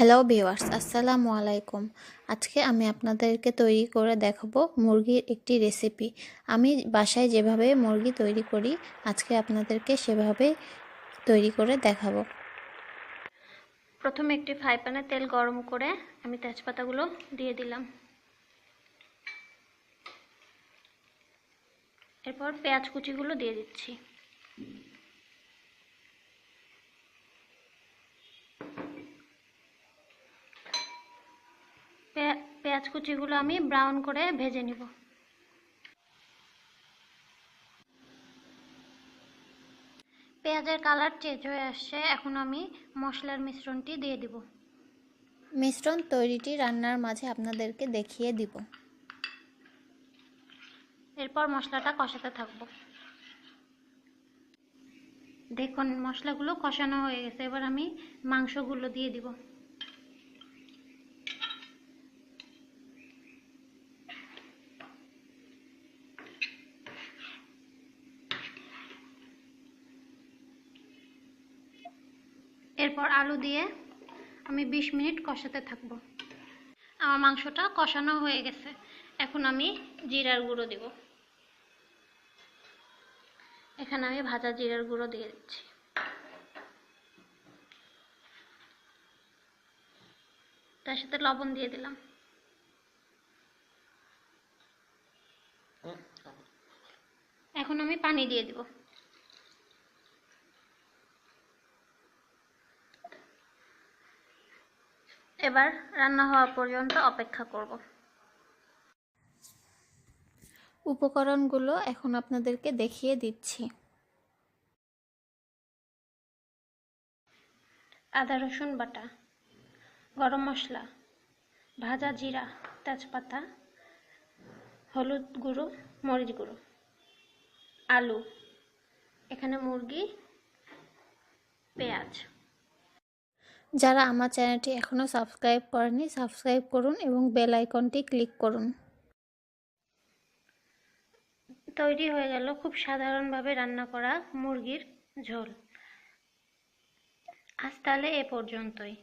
Hello viewers আসসালামু আলাইকুম আজকে আমি আপনাদেরকে তৈরি করে দেখাবো মুরগির একটি রেসিপি আমি বাসায় যেভাবে মুরগি তৈরি করি, আজকে আপনাদেরকে সেভাবে তৈরি করে দেখাবো। প্রথমে একটি ফ্রাই প্যানে তেল গরম করে আমি তেজপাতাগুলো দিয়ে দিলাম। এরপর পেঁয়াজ কুচিগুলো দিয়ে দিচ্ছি। পেঁয়াজ কুচিগুলো আমি ব্রাউন করে ভেজে নিব। পেঁয়াজের কালার চেঞ্জ হয়ে আসছে এখন আমি মশলার মিশ্রণটি দিয়ে দিব। মিশ্রণ তৈরিটি রান্নার মাঝে আপনাদেরকে দেখিয়ে দিব। এরপর মশলাটা কষাতে থাকব। দেখুন মশলাগুলো কষানো হয়ে গেছে। এবার আমি মাংসগুলো দিয়ে দিব। এরপর আলু দিয়ে আমি ২০ মিনিট কষাতে থাকব। আমার মাংসটা কষানো হয়ে গেছে। এখন আমি জিরার গুঁড়ো দিব। এখানে আমি ভাজা জিরার গুঁড়ো দিয়ে দিচ্ছি। তার সাথে লবণ দিয়ে দিলাম। এখন আমি পানি দিয়ে দিব। এবার রান্না হওয়া পর্যন্ত অপেক্ষা করব। উপকরণগুলো এখন আপনাদেরকে দেখিয়ে দিচ্ছি। আদা রসুন বাটা গরম মশলা ভাজা জিরা তেজপাতা হলুদ গুঁড়ো মরিচ গুঁড়ো আলু এখানে মুরগি পেঁয়াজ। যারা আমার চ্যানেলটি এখনও সাবস্ক্রাইব করেনি সাবস্ক্রাইব করুন এবং বেল আইকনটি ক্লিক করুন। তৈরি হয়ে গেল খুব সাধারণভাবে রান্না করা মুরগির ঝোল। আজ তাহলে এ পর্যন্তই।